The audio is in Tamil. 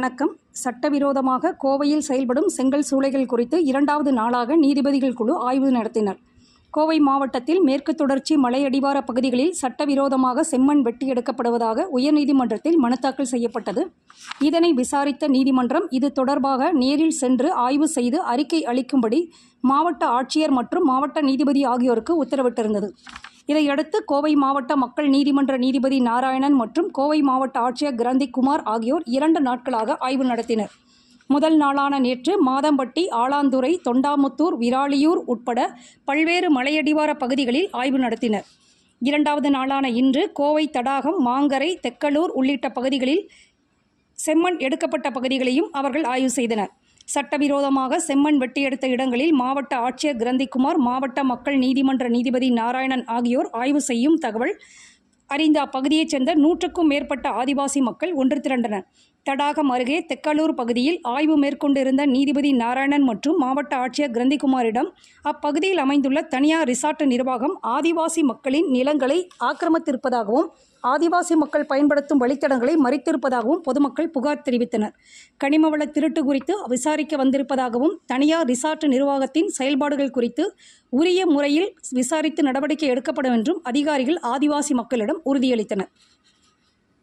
வணக்கம். சட்டவிரோதமாக கோவையில் செயல்படும் செங்கல் சூளைகள் குறித்து இரண்டாவது நாளாக நீதிபதிகள் குழு ஆய்வு நடத்தினர். கோவை மாவட்டத்தில் மேற்கு தொடர்ச்சி மலையடிவார பகுதிகளில் சட்டவிரோதமாக செம்மண் வெட்டி எடுக்கப்படுவதாக உயர்நீதிமன்றத்தில் மனு தாக்கல் செய்யப்பட்டது. இதனை விசாரித்த நீதிமன்றம் இது தொடர்பாக நேரில் சென்று ஆய்வு செய்து அறிக்கை அளிக்கும்படி மாவட்ட ஆட்சியர் மற்றும் மாவட்ட நீதிபதி ஆகியோருக்கு உத்தரவிட்டிருந்தது. இதையடுத்து கோவை மாவட்ட மக்கள் நீதிமன்ற நீதிபதி நாராயணன் மற்றும் கோவை மாவட்ட ஆட்சியர் கிரந்திக்குமார் ஆகியோர் இரண்டு நாட்களாக ஆய்வு நடத்தினர். முதல் நாளான நேற்று மாதம்பட்டி ஆலாந்துறை தொண்டாமுத்தூர் விராலியூர் உட்பட பல்வேறு மலையடிவார பகுதிகளில் ஆய்வு நடத்தினர். இரண்டாவது நாளான இன்று கோவை தடாகம் மாங்கரை தெக்கலூர் உள்ளிட்ட பகுதிகளில் செம்மண் எடுக்கப்பட்ட பகுதிகளையும் அவர்கள் ஆய்வு செய்தனர். சட்டவிரோதமாக செம்மண் வெட்டியெடுத்த இடங்களில் மாவட்ட ஆட்சியர் கிரந்திக்குமார் மாவட்ட மக்கள் நீதிமன்ற நீதிபதி நாராயணன் ஆகியோர் ஆய்வு செய்யும் தகவல் அறிந்த அப்பகுதியைச் சேர்ந்த நூற்றுக்கும் மேற்பட்ட ஆதிவாசி மக்கள் ஒன்று திரண்டனர். தடாகம் அருகே தெக்கலூர் பகுதியில் ஆய்வு மேற்கொண்டிருந்த நீதிபதி நாராயணன் மற்றும் மாவட்ட ஆட்சியர் கிரந்திக்குமாரிடம் அப்பகுதியில் அமைந்துள்ள தனியார் ரிசார்ட் நிர்வாகம் ஆதிவாசி மக்களின் நிலங்களை ஆக்கிரமித்திருப்பதாகவும் ஆதிவாசி மக்கள் பயன்படுத்தும் வழித்தடங்களை மறித்திருப்பதாகவும் பொதுமக்கள் புகார் தெரிவித்தனர். கனிமவள திருட்டு குறித்து விசாரிக்க வந்திருப்பதாகவும் தனியார் ரிசார்ட் நிர்வாகத்தின் செயல்பாடுகள் குறித்து உரிய முறையில் விசாரித்து நடவடிக்கை எடுக்கப்படும் என்றும் அதிகாரிகள் ஆதிவாசி மக்களிடம் உறுதியளித்தனர்.